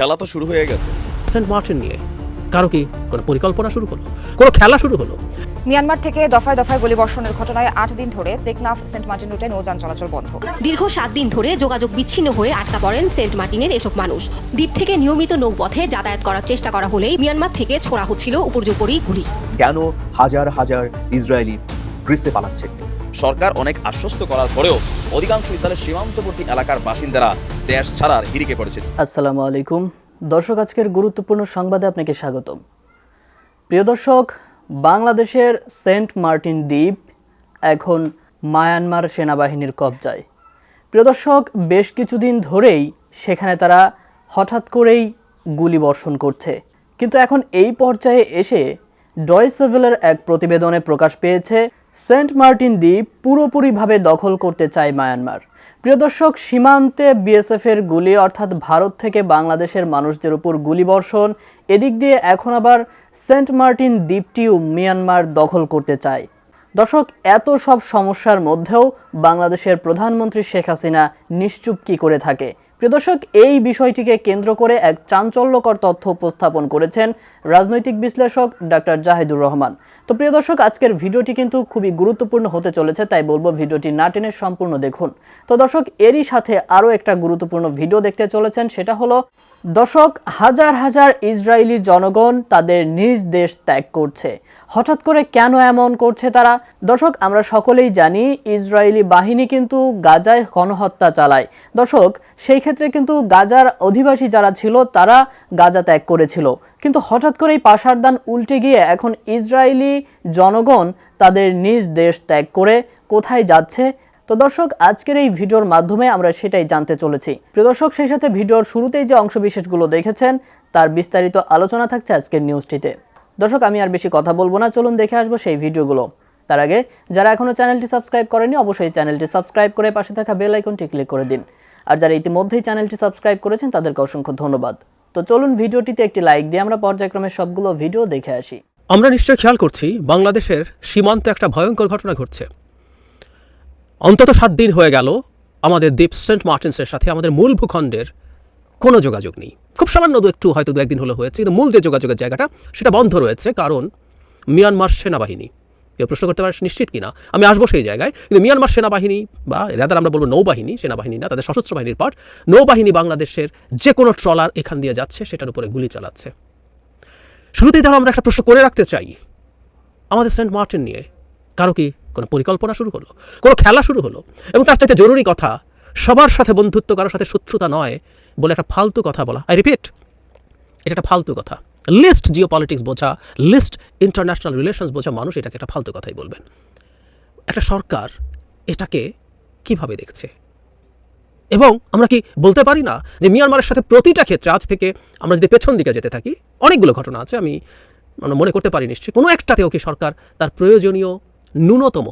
খেলা তো শুরু হয়ে গেছে। সেন্ট মার্টিন নিয়ে কারও কি কোনো পরিকল্পনা শুরু হলো? কোনো খেলা শুরু হলো? মিয়ানমার থেকে দফায় দফায় গুলিবর্ষণের ঘটনায় আট দিন ধরে টেকনাফ সেন্ট মার্টিন রুটে নৌযান চলাচল বন্ধ। দীর্ঘ সাত দিন ধরে যোগাযোগ বিচ্ছিন্ন হয়ে আটকা পড়েন সেন্ট মার্টিনের এসব মানুষ। দ্বীপ থেকে নিয়মিত নৌপথে যাতায়াত করার চেষ্টা করা হলেই মিয়ানমার থেকে ছোড়া হচ্ছিল উপর্যুপরি গুলি। কেন হাজার হাজার ইসরায়েলি গ্রিসে পালাচ্ছে সরকার অনেক আশ্বস্ত করার পরেও অধিকাংশ ইসরায়েলের সীমান্তবর্তী এলাকার বাসিন্দারা দেশ ছাড়ার হিরিকে পড়েছে আসসালামু আলাইকুম। দর্শক, আজকের গুরুত্বপূর্ণ সংবাদে আপনাকে স্বাগতম। প্রিয় দর্শক, বাংলাদেশের সেন্ট মার্টিন দ্বীপ এখন মায়ানমার সেনাবাহিনীর কবজায়। প্রিয় দর্শক, বেশ কিছুদিন ধরেই সেখানে তারা হঠাৎ করেই গুলি বর্ষণ করছে। কিন্তু এখন এই পর্যায়ে এসে ডয়সেভেলের এক প্রতিবেদনে প্রকাশ পেয়েছে সেন্ট মার্টিন দ্বীপ পুরোপুরিভাবে দখল করতে চায় মায়ানমার। প্রিয় দর্শক, সীমান্তে বিএসএফের গুলি, অর্থাৎ ভারত থেকে বাংলাদেশের মানুষদের উপর গুলিবর্ষণ এদিক দিয়ে এখন আবার সেন্ট মার্টিন দ্বীপটিও মিয়ানমার দখল করতে চায়। দর্শক, এত সব সমস্যার মধ্যেও বাংলাদেশের প্রধানমন্ত্রী শেখ হাসিনা নিশ্চুপ কি করে থাকে? প্রিয় দর্শক, এই বিষয়টিকে কেন্দ্র করে এক চাঞ্চল্যকর তথ্য উপস্থাপন করেছেন রাজনৈতিক বিশ্লেষক ডাক্তার জাহিদুর রহমান। তো প্রিয় দর্শক, আজকের ভিডিওটি কিন্তু খুবই গুরুত্বপূর্ণ হতে চলেছে, তাই বলব ভিডিওটি না টেনে সম্পূর্ণ দেখুন। তো দর্শক, এরই সাথে আরও একটা গুরুত্বপূর্ণ ভিডিও দেখতে চলেছেন, সেটা হলো, দর্শক, হাজার হাজার ইসরায়েলি জনগণ তাদের নিজ দেশ ত্যাগ করছে। হঠাৎ করে কেন এমন করছে তারা? দর্শক, আমরা সকলেই জানি ইসরায়েলি বাহিনী কিন্তু গাজায় গণহত্যা চালায়। দর্শক, সেই ক্ষেত্রে কিন্তু গাজার অধিবাসী যারা ছিল, তারা গাজা ত্যাগ করেছিল। কিন্তু হঠাৎ করেই পাশারদান উল্টে গিয়ে এখন ইসরায়েলি জনগণ তাদের নিজ দেশ ত্যাগ করে কোথায় যাচ্ছে? তো দর্শক, আজকের এই ভিডিওর মাধ্যমে আমরা সেটাই জানতে চলেছি। প্রিয় দর্শক, সেই সাথে ভিডিওর শুরুতেই যে অংশবিশেষগুলো দেখেছেন, তার বিস্তারিত আলোচনা থাকছে আজকের নিউজটিতে দর্শক, আমি আর বেশি কথা বলব না, চলুন দেখে আসব সেই ভিডিওগুলো। তার আগে, যারা এখনও চ্যানেলটি সাবস্ক্রাইব করেনি অবশ্যই চ্যানেলটি সাবস্ক্রাইব করে পাশে থাকা বেল আইকনটি ক্লিক করে দিন। আর যারা ইতিমধ্যেই চ্যানেলটি সাবস্ক্রাইব করেছেন, তাদেরকে অসংখ্য ধন্যবাদ। তো চলুন ভিডিওটিতে একটি লাইক দিয়ে আমরা পর্যায়ক্রমে সবগুলো ভিডিও দেখে আসি। আমরা নিশ্চয়ই খেয়াল করছি, বাংলাদেশের সীমান্তে একটা ভয়ঙ্কর ঘটনা ঘটছে। অন্তত সাত দিন হয়ে গেল, আমাদের দ্বীপ সেন্ট মার্টিন্সের সাথে আমাদের মূল ভূখণ্ডের কোনো যোগাযোগ নেই। খুব সামান্য একটু, হয়তো দু একদিন হলো হয়েছে, কিন্তু মূল যে যোগাযোগের জায়গাটা, সেটা বন্ধ রয়েছে, কারণ মিয়ানমার সেনাবাহিনী। কেউ প্রশ্ন করতে পারে নিশ্চিত কিনা? আমি আসব সেই জায়গায়। কিন্তু মিয়ানমার সেনাবাহিনী বা রাদার আমরা বলব নৌবাহিনী, সেনাবাহিনী না, তাদের সশস্ত্র বাহিনীর পার্ট নৌবাহিনী বাংলাদেশের যে কোনো ট্রলার এখান দিয়ে যাচ্ছে, সেটার উপরে গুলি চালাচ্ছে। শুরুতেই ধরো আমরা একটা প্রশ্ন করে রাখতে চাই। আমাদের সেন্ট মার্টিন নিয়ে কারও কি কোনো পরিকল্পনা শুরু হলো? কোনো খেলা শুরু হলো? এবং তার চাইতে জরুরি কথা, সবার সাথে বন্ধুত্ব কারোর সাথে শত্রুতা নয় বলে একটা ফালতু কথা বলা। আই রিপিট এটা একটা ফালতু কথা। লিস্ট জিও পলিটিক্স বোঝা, লিস্ট ইন্টারন্যাশনাল রিলেশনস বোঝা মানুষ এটাকে একটা ফালতু কথাই বলবেন। একটা সরকার এটাকে কীভাবে দেখছে? এবং আমরা কি বলতে পারি না যে মিয়ানমারের সাথে প্রতিটা ক্ষেত্রে আজ থেকে আমরা যদি পেছন দিকে যেতে থাকি, অনেকগুলো ঘটনা আছে, আমি মানে মনে করতে পারি নিশ্চয়ই, কোনো একটাতেও কি সরকার তার প্রয়োজনীয় ন্যূনতম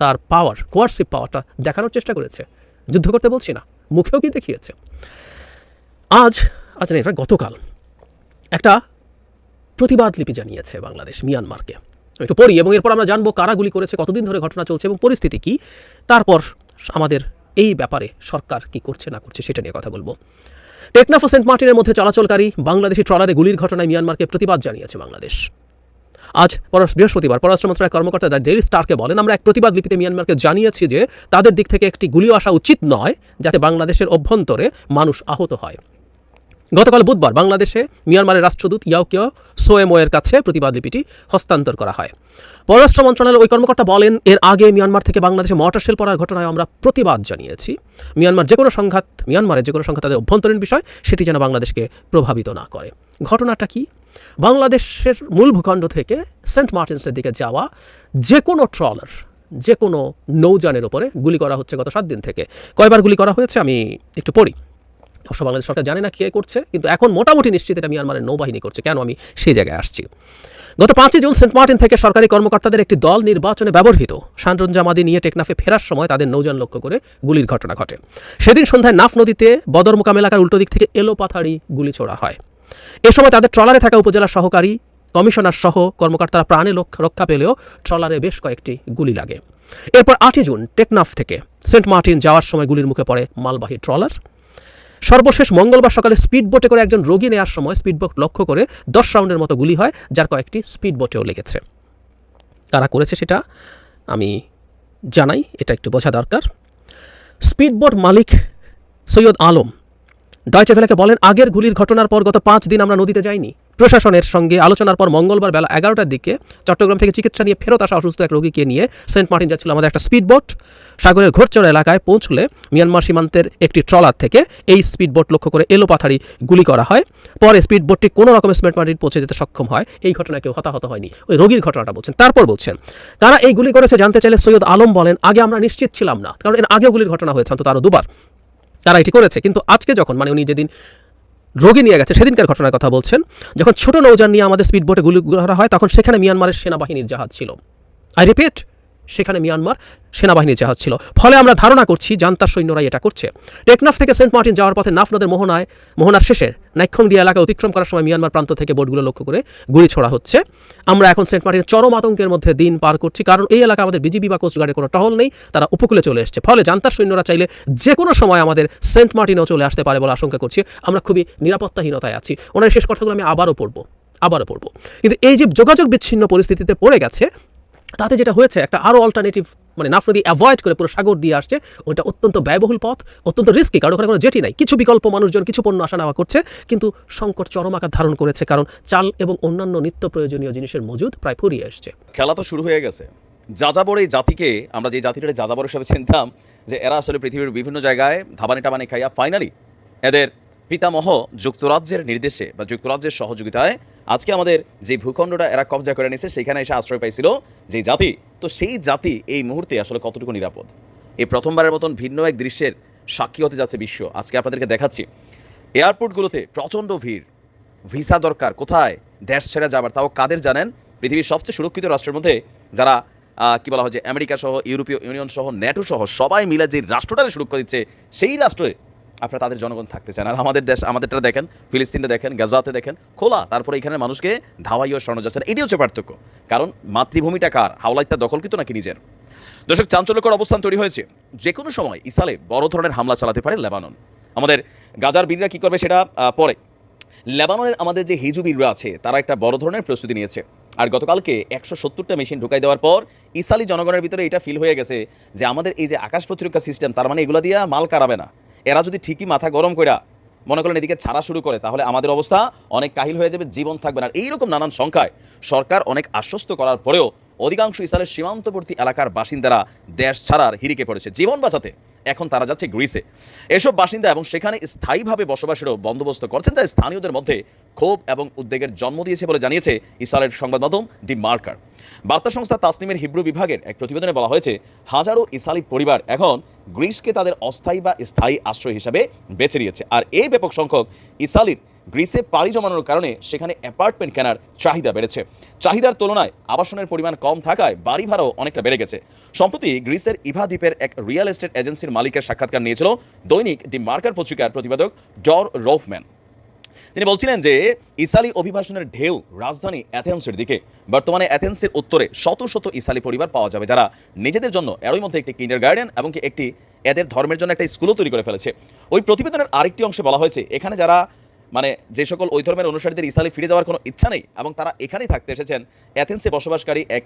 তার পাওয়ার কোয়ারসিভ পাওয়ারটা দেখানোর চেষ্টা করেছে? যুদ্ধ করতে বলছি না, মুখেও কি দেখিয়েছে? আজ না, এটা গতকাল। একটা প্রতিবাদ লিপি জানিয়েছে বাংলাদেশ মিয়ানমারকে। একটু পড়ি এবং এরপর আমরা জানব কারা গুলি করেছে, কতদিন ধরে ঘটনা চলছে এবং পরিস্থিতি কি। তারপর আমাদের এই ব্যাপারে সরকার কি করছে, না করছে সেটা নিয়ে কথা বলব। টেকনাফ ও সেন্ট মার্টিনের মধ্যে চলাচলকারী বাংলাদেশি ট্রলারে গুলির ঘটনায় মিয়ানমারকে প্রতিবাদ জানিয়েছে বাংলাদেশ। আজ পরশ বৃহস্পতিবার পররাষ্ট্র মন্ত্রণালয়ের কর্মকর্তা ডেইলি স্টারকে বলেন, আমরা এক প্রতিবাদ লিপিতে মিয়ানমারকে জানিয়েছি যে তাদের দিক থেকে একটি গুলিও আসা উচিত নয়, যাতে বাংলাদেশের অভ্যন্তরে মানুষ আহত হয়। গতকাল বুধবার বাংলাদেশে মিয়ানমারের রাষ্ট্রদূত ইয়াওকিও সোয়েমোয়ের কাছে প্রতিবাদ লিপিটি হস্তান্তর করা হয়। পররাষ্ট্র মন্ত্রণালয়ের ওই কর্মকর্তা বলেন, এর আগে মিয়ানমার থেকে বাংলাদেশে মর্টার শেল পড়ার ঘটনায় আমরা প্রতিবাদ জানিয়েছি। মিয়ানমার যে কোনো সংঘাত, মিয়ানমারের যে কোনো সংঘাত তাদের অভ্যন্তরীণ বিষয়, সেটি যেন বাংলাদেশকে প্রভাবিত না করে। ঘটনাটা কি? বাংলাদেশের মূল ভূখণ্ড থেকে সেন্ট মার্টিন্সের দিকে যাওয়া যে কোনো ট্রলার, যে কোনো নৌযানের ওপরে গুলি করা হচ্ছে গত সাত দিন থেকে। কয়বার গুলি করা হয়েছে আমি একটু পড়ি। অবশ্য বাংলাদেশ সরকার জানে না কে করছে, কিন্তু এখন মোটামুটি নিশ্চিত এটা মিয়ানমারের নৌবাহিনী করছে। কেন আমি সেই জায়গায় আসছি? গত পাঁচই জুন সেন্ট মার্টিন থেকে সরকারি কর্মকর্তাদের একটি দল নির্বাচনে ব্যবহৃত। সানরঞ্জামাদি নিয়ে টেকনাফে ফেরার সময় তাদের নৌযান লক্ষ্য করে গুলির ঘটনা ঘটে। সেদিন সন্ধ্যায় নাফ নদীতে বদরমুকাম এলাকার উল্টো দিক থেকে এলো এলোপাথারি গুলি ছোড়া হয়। এ সময় তাদের ট্রলারে থাকা উপজেলা সহকারী কমিশনার সহ কর্মকর্তারা প্রাণে রক্ষা পেলেও ট্রলারে বেশ কয়েকটি গুলি লাগে। এরপর আটই জুন টেকনাফ থেকে সেন্ট মার্টিন যাওয়ার সময় গুলির মুখে পড়ে মালবাহী ট্রলার। সর্বশেষ মঙ্গলবার সকালে স্পিডবোটে করে একজন রোগী নেওয়ার সময় স্পিডবোট লক্ষ্য করে দশ রাউন্ডের মতো গুলি হয়, যার কয়েকটি স্পিডবোটেও লেগেছে। কারা করেছে সেটা আমি জানাই, এটা একটু বোঝা দরকার। স্পিডবোট মালিক সৈয়দ আলম। ডয়চে ভেলাকে বলেন, আগের গুলির ঘটনার পর গত পাঁচ দিন আমরা নদীতে যাইনি। প্রশাসনের সঙ্গে আলোচনার পর মঙ্গলবার বেলা এগারোটার দিকে চট্টগ্রাম থেকে চিকিৎসা নিয়ে ফেরত আসা অসুস্থ এক রোগীকে নিয়ে সেন্ট মার্টিন যাচ্ছিল আমাদের একটা স্পিডবোট। সাগরের ঘোরচড় এলাকায় পৌঁছলে মিয়ানমার সীমান্তের একটি ট্রলার থেকে এই স্পিডবোট লক্ষ্য করে এলোপাথারি গুলি করা হয়। পরে স্পিডবোটটি কোনো রকমের সেন্ট মার্টিন পৌঁছে যেতে সক্ষম হয়। এই ঘটনায় কেউ হতাহত হয়নি। ওই রোগীর ঘটনাটা বলছেন। তারপর বলছেন, তারা এই গুলি করেছে জানতে চাইলে সৈয়দ আলম বলেন, আগে আমরা নিশ্চিত ছিলাম না। কারণ এর আগেও গুলির ঘটনা হয়েছে অন্তত আরও দুবার। তারা এটি করেছে। কিন্তু আজকে যখন মানে উনি যেদিন রোগী নিয়ে গেছে, সেদিনকার ঘটনার কথা বলছেন। যখন ছোট নৌজান নিয়ে আমাদের স্পিডবোটে গুলি করা হয়, তখন সেখানে মিয়ানমারের সেনাবাহিনীর জাহাজ ছিল। আই রিপিট সেখানে মিয়ানমার সেনাবাহিনীর জাহাজ ছিল। ফলে আমরা ধারণা করছি জান্তার সৈন্যরাই এটা করছে। টেকনাফ থেকে সেন্ট মার্টিন যাওয়ার পথে নাফ নদের মোহনায় মোহনার শেষে নাইক্ষংডিয়া এলাকা অতিক্রম করার সময় মিয়ানমার প্রান্ত থেকে বোটগুলো লক্ষ্য করে গুলি ছোড়া হচ্ছে। আমরা এখন সেন্ট মার্টিনের চরম আতঙ্কের মধ্যে দিন পার করছি, কারণ এই এলাকা আমাদের বিজিবি বা কোস্টগার্ডের কোনো টহল নেই, তারা উপকূলে চলে এসছে। ফলে জান্তার সৈন্যরা চাইলে যে কোনো সময় আমাদের সেন্ট মার্টিনেও চলে আসতে পারে বলে আশঙ্কা করছি। আমরা খুবই নিরাপত্তাহীনতায় আছি। ওনার শেষ কথাগুলো আমি আবারও পড়ব আবারও পড়ব। কিন্তু এই যে যোগাযোগ বিচ্ছিন্ন পরিস্থিতিতে পড়ে গেছে, তাতে যেটা হয়েছে, একটা আরও অল্টারনেটিভ মানে নাফ নদী অ্যাভয়েড করে পুরো সাগর দিয়ে আসছে, ওটা অত্যন্ত ব্যয়বহুল পথ, অত্যন্ত রিস্কি কারণ ওখানে কোনো জেটি নাই। কিছু বিকল্প মানুষজন, কিছু পণ্য আসা নেওয়া করছে, কিন্তু সংকট চরম আকার ধারণ করেছে, কারণ চাল এবং অন্যান্য নিত্য প্রয়োজনীয় জিনিসের মজুদ প্রায় ফুরিয়ে এসছে। খেলা তো শুরু হয়ে গেছে। যাযাবর এই জাতিকে, আমরা যে জাতিটা যাযাবর হিসাবে চিনতাম, যে এরা আসলে পৃথিবীর বিভিন্ন জায়গায় ধাবানি টাবানি খাইয়া ফাইনালি এদের পিতামহ যুক্তরাজ্যের নির্দেশে বা যুক্তরাজ্যের সহযোগিতায় আজকে আমাদের যে ভূখণ্ডটা এরা কবজা করে নিয়েছে সেখানে এসে আশ্রয় পাইছিল যে জাতি। তো সেই জাতি এই মুহূর্তে আসলে কতটুকু নিরাপদ? এই প্রথমবারের মতন ভিন্ন এক দৃশ্যের সাক্ষী হতে যাচ্ছে বিশ্ব। আজকে আপনাদেরকে দেখাচ্ছি। এয়ারপোর্টগুলোতে প্রচণ্ড ভিড়। ভিসা দরকার, কোথায়? দেশ ছেড়ে যাবার, তাও কাদের জানেন? পৃথিবীর সবচেয়ে সুরক্ষিত রাষ্ট্রের মধ্যে যারা কি বলা হয় যে, আমেরিকা সহ, ইউরোপীয় ইউনিয়ন সহ, ন্যাটো সহ, সবাই মিলে যে রাষ্ট্রটারে সুরক্ষা দিচ্ছে, সেই রাষ্ট্রে আপনারা তাদের জনগণ থাকতে চান। আর আমাদের দেশ, আমাদেরটা দেখেন, ফিলিস্তিনটা দেখেন, গাজাতে দেখেন, খোলা। তারপরে এখানে মানুষকে ধাওয়াইও সরানো যাচ্ছে না। এটি হচ্ছে পার্থক্য। কারণ মাতৃভূমিটা কার? হাওলাইটটা দখলকৃত নাকি নিজের? দর্শক, চাঞ্চল্যকর অবস্থান তৈরি হয়েছে। যে কোনো সময় ইসালে বড় ধরনের হামলা চালাতে পারে লেবানন। আমাদের গাজার বীররা কী করবে সেটা পরে। লেবাননের আমাদের যে হিজু বীররা আছে, তারা একটা বড় ধরনের প্রস্তুতি নিয়েছে। আর গতকালকে একশো সত্তরটা মেশিন ঢুকাই দেওয়ার পর ইসালি জনগণের ভিতরে এটা ফিল হয়ে গেছে যে আমাদের এই যে আকাশ প্রতিরক্ষা সিস্টেম তার মানে এগুলো দিয়ে মাল কারাবে না। এরা যদি ঠিকই মাথা গরম কইরা মনে করেন এদিকে ছাড়া শুরু করে, তাহলে আমাদের অবস্থা অনেক কাহিল হয়ে যাবে, জীবন থাকবে না। এইরকম নানান সংখ্যায় সরকার অনেক আশ্বস্ত করার পরেও অধিকাংশ ইসরায়েলের সীমান্তবর্তী এলাকার বাসিন্দারা দেশ ছাড়ার হিরিকে পড়েছে। জীবন বাঁচাতে এখন তারা যাচ্ছে গ্রিসে। এসব বাসিন্দা এবং সেখানে স্থায়ীভাবে বসবাসেরও বন্দোবস্ত করছেন, যা স্থানীয়দের মধ্যে ক্ষোভ এবং উদ্বেগের জন্ম দিয়েছে বলে জানিয়েছে ইসরায়েলের সংবাদ মাধ্যম ডি মার্কার। বার্তা সংস্থা তাসনিমের হিব্রু বিভাগের এক প্রতিবেদনে বলা হয়েছে, হাজারো ইসালি পরিবার এখন গ্রিসকে তাদের অস্থায়ী বা স্থায়ী আশ্রয় হিসাবে বেছে নিয়েছে। আর এই ব্যাপক সংখ্যক ইসালির গ্রিসে পাড়ি জমানোর কারণে সেখানে অ্যাপার্টমেন্ট কেনার চাহিদা বেড়েছে। চাহিদার তুলনায় আবাসনের পরিমাণ কম থাকায় বাড়ি ভাড়াও অনেকটা বেড়ে গেছে। সম্প্রতি গ্রিসের ইভা দ্বীপের এক রিয়েল এস্টেট এজেন্সির মালিকের সাক্ষাৎকার নিয়েছিল দৈনিক ডি মার্কার পত্রিকার প্রতিবেদক ডর রৌফম্যান। তিনি বলছিলেন যে, ইসালি অভিবাসনের ঢেউ রাজধানী অ্যাথেন্সের দিকে। বর্তমানে অ্যাথেন্সের উত্তরে শত শত ইসালি পরিবার পাওয়া যাবে যারা নিজেদের জন্য এরই মধ্যে একটি কিন্ডার গার্ডেন এবং একটি এদের ধর্মের জন্য একটা স্কুলও তৈরি করে ফেলেছে। ওই প্রতিবেদনের আরেকটি অংশে বলা হয়েছে, এখানে যারা মানে যে সকল ওই ধর্মের অনুসারীদের ইসালি ফিরে যাওয়ার কোনো ইচ্ছা নেই এবং তারা এখানেই থাকতে এসেছেন। অ্যাথেন্সে বসবাসকারী এক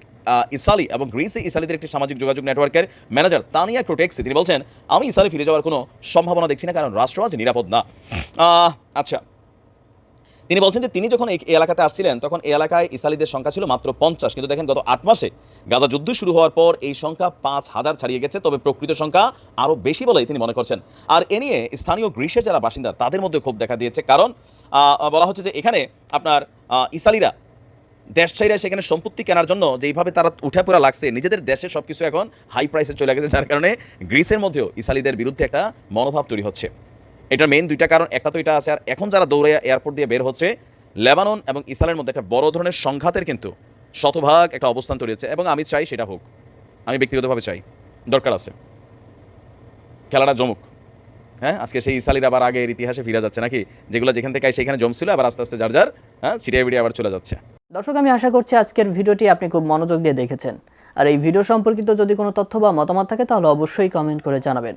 ইসালি এবং গ্রিসে ইসালিদের একটি সামাজিক যোগাযোগ নেটওয়ার্কের ম্যানেজার তানিয়া ক্রোটেক্সি। তিনি বলছেন, আমি ইসালি ফিরে যাওয়ার কোনো সম্ভাবনা দেখছি না, কারণ রাষ্ট্র আজ নিরাপদ না। আচ্ছা তিনি বলছেন যে তিনি যখন এই এলাকাতে আসছিলেন, তখন এই এলাকায় ইসালিদের সংখ্যা ছিল মাত্র পঞ্চাশ। কিন্তু দেখেন গত আট মাসে গাজা যুদ্ধ শুরু হওয়ার পর এই সংখ্যা পাঁচ হাজার ছাড়িয়ে গেছে, তবে প্রকৃত সংখ্যা আরও বেশি বলেই তিনি মনে করছেন। আর এ নিয়ে স্থানীয় গ্রীষ্মের যারা বাসিন্দা, তাদের মধ্যে ক্ষোভ দেখা দিয়েছে। কারণ বলা হচ্ছে যে এখানে আপনার ইসালিরা দেশ ছাইরা সেখানে সম্পত্তি কেনার জন্য যেইভাবে তারা উঠে পড়া লাগছে, নিজেদের দেশে সব কিছু এখন হাই প্রাইসে চলে গেছে। যার কারণে গ্রিসের মধ্যেও ইসালিদের বিরুদ্ধে একটা মনোভাব তৈরি হচ্ছে। এটার মেন দুইটা কারণ, একটা তো এটা আছে, আর এখন যারা দৌড়ে এয়ারপোর্ট দিয়ে বের হচ্ছে, লেবানন এবং ইসরায়েলের মধ্যে একটা বড় ধরনের সংঘাতের কিন্তু শতভাগ একটা অবস্থান তৈরি হচ্ছে, এবং আমি চাই সেটা হোক। আমি ব্যক্তিগতভাবে চাই। দরকার আছে। খেলাটা জমুক। হ্যাঁ আজকে সেই ইসালির আবার আগের ইতিহাসে ফিরে যাচ্ছে নাকি? যেগুলো যেখান থেকে সেখানে জমছিল, আবার আস্তে আস্তে যার যার হ্যাঁ ছিটিয়ে বিড়িয়ে আবার চলে যাচ্ছে। দর্শক, আমি আশা করছি আজকের ভিডিওটি আপনি খুব মনোযোগ দিয়ে দেখেছেন। আর এই ভিডিও সম্পর্কিত যদি কোনো তথ্য বা মতামত থাকে, তাহলে অবশ্যই কমেন্ট করে জানাবেন।